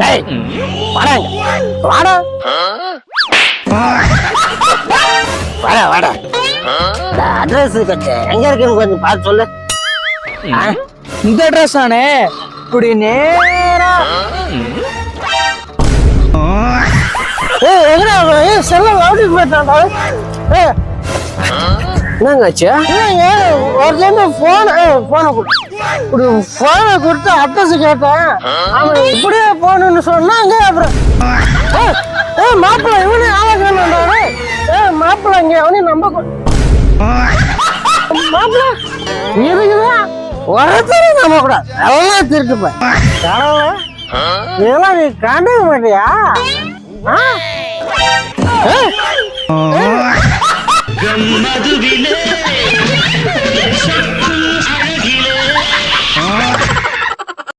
டேய் வாடா. வாடா. வாடா வாடா. அட்ரஸ் எங்க இருக்குன்னு கொஞ்சம் பார்த்து சொல்லு? இந்த அட்ரஸ் ஆனே இப்படி நேரா. என்னங்காச்சு இல்லைங்க ஒரு டைம் போன் போனை கொடு. போனை கொடுத்து அட்ரஸ் கேட்டேன். அவன் இப்படியே போகணும்னு சொன்னாங்க அப்புறம். ஏ மாப்பிள்ள இவனே ஆலோசனை வேணும்டாரு ஏய் மாப்பிள்ளை இங்க அவனையும் நம்ப மாப்பிள்ள மாப்பிள்ளை இருக்குதான் ஒருத்தரையும் நம்ப கூடாது எல்லாம் திருட்டுப்பேன் கடவுளே, இதெல்லாம் நீ கண்டுக்க மாட்டியா? ஆ?